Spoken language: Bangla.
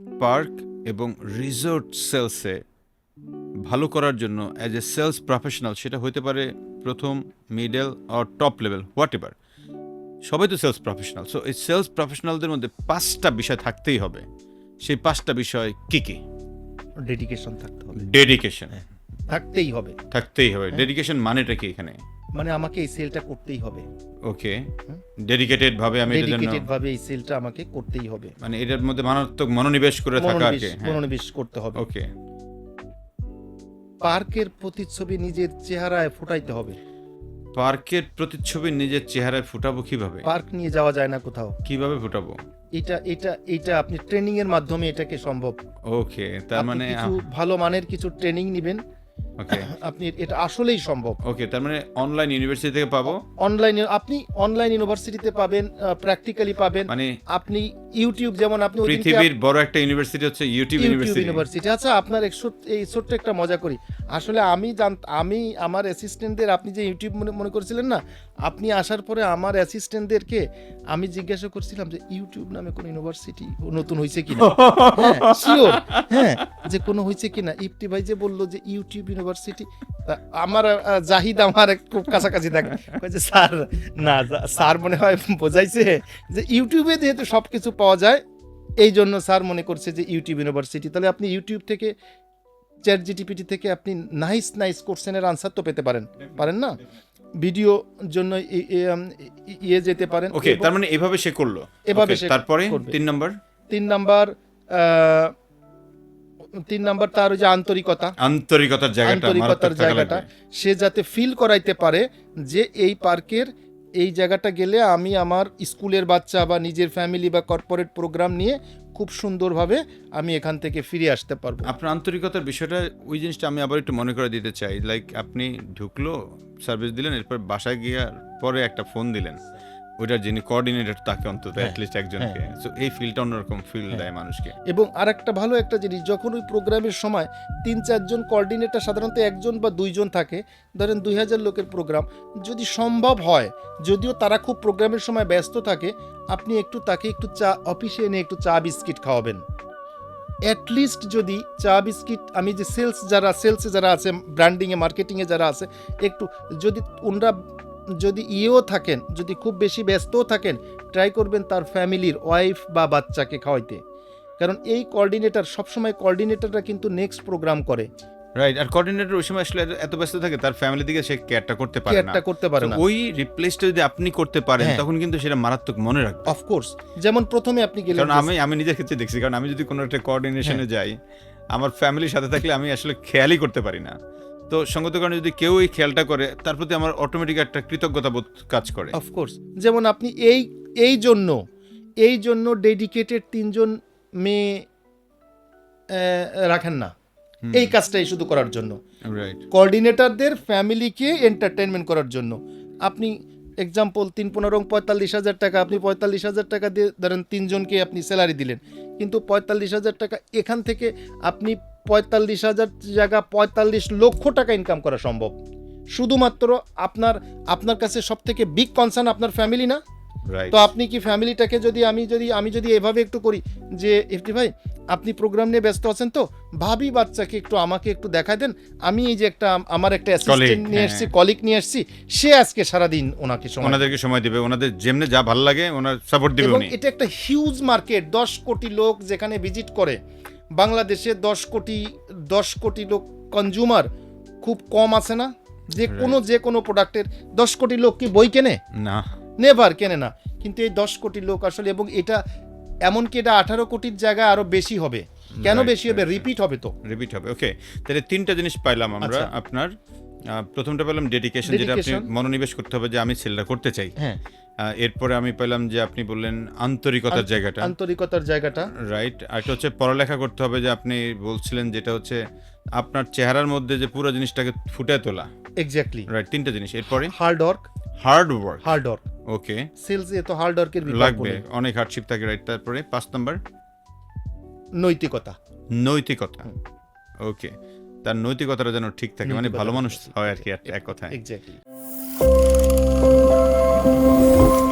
পার্ক এবং রিসোর্ট সেলসে ভালো করার জন্য অ্যাজ এ সেলস প্রফেশনাল সেটা হতে পারে প্রথম মিডল আর টপ লেভেল হোয়াট এভার সবাই তো সেলস প্রফেশনাল সো এই সেলস প্রফেশনালদের মধ্যে পাঁচটা বিষয় থাকতেই হবে। সেই পাঁচটা বিষয় কি কি? ডেডিকেশন থাকতে হবে। ডেডিকেশন থাকতেই হবে। থাকতেই হবে। ডেডিকেশন মানেটা কি এখানে? মানে আমাকে এই সেলটা করতেই হবে। ওকে ডেডিকেটেড ভাবে আমি এটার জন্য ডেডিকেটেড ভাবে এই সেলটা আমাকে করতেই হবে। মানে এটার মধ্যে মারাত্মক মনোনিবেশ করে থাকা মনোনিবেশ হ্যাঁ। মনোনিবেশ করতে হবে। ওকে পার্কের প্রতিচ্ছবি নিজের চেহারায় ফুটাইতে হবে। পার্কের প্রতিচ্ছবি নিজের চেহারায় ফুটাবো কীভাবে? পার্ক নিয়ে যাওয়া যায় না কোথাও। কীভাবে ফুটাবো? এটা এটা এটা আপনি ট্রেনিং এর মাধ্যমে এটাকে সম্ভব। ওকে তার মানে কিছু ভালো মানের কিছু ট্রেনিং নেবেন ওকে আপনি এটা আসলেই সম্ভব। ওকে তার মানে অনলাইন ইউনিভার্সিটি থেকে পাবো? অনলাইনে আপনি অনলাইন ইউনিভার্সিটিতে পাবেন প্র্যাকটিক্যালি পাবেন। মানে আপনি ইউটিউব যেমন আপনি পৃথিবীর বড় একটা ইউনিভার্সিটি হচ্ছে ইউটিউব ইউনিভার্সিটি ইউনিভার্সিটি আচ্ছা আপনার এই ছোট্ট একটা মজা করি। আসলে আমি জান আমি আমার অ্যাসিস্ট্যান্টদের আপনি যে ইউটিউব মনে মনে করছিলেন না আপনি আসার পরে আমার অ্যাসিস্ট্যান্টদেরকে আমি জিজ্ঞাসা করছিলাম যে ইউটিউব নামে কোনো ইউনিভার্সিটি নতুন হয়েছে কিনা? হ্যাঁ শিওর হ্যাঁ। যে কোনো হয়েছে কিনা? ইফতি ভাই যে বলল যে ইউটিউব ইউনিভার্সিটি আমার জাহিদ আমার খুব কাছাকাছি থাকে যে স্যার না স্যার মনে হয় বোঝাইছে যে ইউটিউবে যেহেতু সব কিছু পাওয়া যায় এই জন্য স্যার মনে করছে যে ইউটিউব ইউনিভার্সিটি। তাহলে আপনি ইউটিউব থেকে চ্যাট জিটিপিটি থেকে আপনি নাইস নাইস কোশ্চেনের আনসার তো পেতে পারেন। পারেন না? ভিডিও জন্য ইয়ে যেতে পারেন। ওকে তার মানে এভাবে সে করল। এভাবে সে তারপরে তিন নম্বর? তিন নাম্বার তিন নাম্বার তার ওই যে আন্তরিকতা। আন্তরিকতার জায়গাটা আন্তরিকতার জায়গাটা সে যাতে ফিল করাইতে পারে যে এই পার্কের এই জায়গাটা গেলে আমি আমার স্কুলের বাচ্চা বা নিজের ফ্যামিলি বা কর্পোরেট প্রোগ্রাম নিয়ে খুব সুন্দরভাবে আমি এখান থেকে ফিরে আসতে পারব। আপনার আন্তরিকতার বিষয়টা ওই জিনিসটা আমি আবার একটু মনে করে দিতে চাই। লাইক আপনি ঢুকলো সার্ভিস দিলেন এরপর বাসায় গিয়ার পরে একটা ফোন দিলেন। ওইটার যিনি কোঅর্ডিনেটর তাকে অন্তত হ্যাঁ, অ্যাটলিস্ট একজনকে। সো এই ফিলটা অন্যরকম ফিল দেয় মানুষকে। এবং আরেকটা ভালো একটা জিনিস যখন ওই প্রোগ্রামের সময় তিন চারজন কোঅর্ডিনেটর সাধারণত একজন বা দুইজন থাকে ধরেন দুই হাজার লোকের প্রোগ্রাম যদি সম্ভব হয় যদিও তারা খুব প্রোগ্রামের সময় ব্যস্ত থাকে আপনি একটু তাকে একটু চা অফিসে এনে একটু চা বিস্কিট খাওয়াবেন। অ্যাটলিস্ট যদি চা বিস্কিট আমি যে সেলস যারা সেলসে যারা আছে ব্র্যান্ডিংয়ে মার্কেটিংয়ে যারা আছে একটু যদি ওনরা যদি ইয়েও থাকেন যদি খুব বেশি ব্যস্তও থাকেন ট্রাই করবেন তার ফ্যামিলির ওয়াইফ বা বাচ্চাকে খাওয়াইতে। কারণ এই কোঅর্ডিনেটর সবসময় কোঅর্ডিনেটররা কিন্তু নেক্সট প্রোগ্রাম করে। রাইট আর কোঅর্ডিনেটর ওই সময় আসলে এত- ব্যস্ত থাকে তার ফ্যামিলি দিকে সে কেয়ারটা করতে পারে না। কেয়ারটা করতে পারে না। ওই রিপ্লেসটা যদি আপনি করতে পারেন হ্যাঁ। তখন কিন্তু সেটা মারাত্মক মনে রাখবে। অফকোর্স যেমন প্রথমে আপনি গেলেন কারণ আমি আমি নিজের ক্ষেত্রে দেখছি কারণ আমি যদি কোনো একটা হ্যাঁ। কোঅর্ডিনেশনে যাই আমার ফ্যামিলির সাথে থাকলে আমি আসলে খেয়ালই করতে পারি না। তো সঙ্গত কারণে যদি কেউ এই খেয়ালটা করে তার প্রতি আমার অটোমেটিক একটা কৃতজ্ঞতা বোধ কাজ করে। অফকোর্স যেমন আপনি এই এই জন্য এই জন্য ডেডিকেটেড তিনজন মেয়ে রাখেন না। এই কাজটাই শুধু করার জন্য। রাইট কোঅর্ডিনেটরদের ফ্যামিলিকে এন্টারটেনমেন্ট করার জন্য। আপনি এক্সাম্পল তিন পনেরো পঁয়তাল্লিশ হাজার টাকা আপনি পঁয়তাল্লিশ হাজার টাকা দিয়ে ধরেন তিনজনকে আপনি স্যালারি দিলেন। কিন্তু পঁয়তাল্লিশ হাজার টাকা এখান থেকে আপনি পঁয়তাল্লিশ হাজার জায়গা পঁয়তাল্লিশ লক্ষ টাকা ইনকাম করা সম্ভব। শুধুমাত্র আপনার আপনার কাছে সব থেকে বিগ কনসার্ন আপনার ফ্যামিলি না? তো আপনি কি ফ্যামিলিটাকে যদি আমি যদি আমি যদি এভাবে একটু করি যে এফটি ভাই আপনি প্রোগ্রাম নিয়ে ব্যস্ত আছেন তো ভাবি বাচ্চাকে একটু আমাকে একটু দেখা দেন। আমি এই যে একটা আমার একটা অ্যাসিস্ট্যান্ট নিয়ে হ্যাঁ। এসেছি কলিগ নিয়ে এসেছি সে আজকে সারাদিন ওনাকে সময় ওনাদেরকে সময় দিবে ওনাদের যেমনে যা ভালো লাগে ওনার সাপোর্ট দিবে এবং উনি। এটা একটা হিউজ মার্কেট দশ কোটি লোক যেখানে ভিজিট করে। বাংলাদেশে দশ কোটি দশ কোটি লোক কনজিউমার খুব কম আছে না? যে কোনো যে কোনো প্রোডাক্টের দশ কোটি লোক কি বই কেনে? না। নেভার কেনে না। কিন্তু এই দশ কোটি লোক আসলে এবং এটা এমনকি এটা আঠারো কোটির জায়গায় আরও বেশি হবে। কেন বেশি হবে? রিপিট হবে তো। রিপিট হবে ওকে তাহলে তিনটা জিনিস পাইলাম আমরা। আচ্ছা। আপনার প্রথমটা পেলাম ডেডিকেশন যেটা আপনি মনোনিবেশ করতে হবে যে আমি সেলটা করতে চাই। হ্যাঁ। এরপরে আমি পেলাম যে আপনি বললেন আন্তরিকতার জায়গাটা। আন্তরিকতার জায়গাটা। রাইট আর একটা হচ্ছে পড়ালেখা করতে হবে যে আপনি বলছিলেন যেটা হচ্ছে আপনার চেহারার মধ্যে যে পুরো জিনিসটাকে ফুটে তোলা। এক্স্যাক্টলি রাইট তিনটা জিনিস। এরপরে? Hard work hard work hard work okay sales এ তো হার্ড ওয়ার্কের লাগবে। অনেক হার্ডশিপ থাকে। রাইট তারপরে পাঁচ নাম্বার? নৈতিকতা। নৈতিকতা। ওকে তার নৈতিকতাটা যেন ঠিক থাকে মানে ভালো মানুষ হয় আর কি এক- এক কথায়। Exactly Música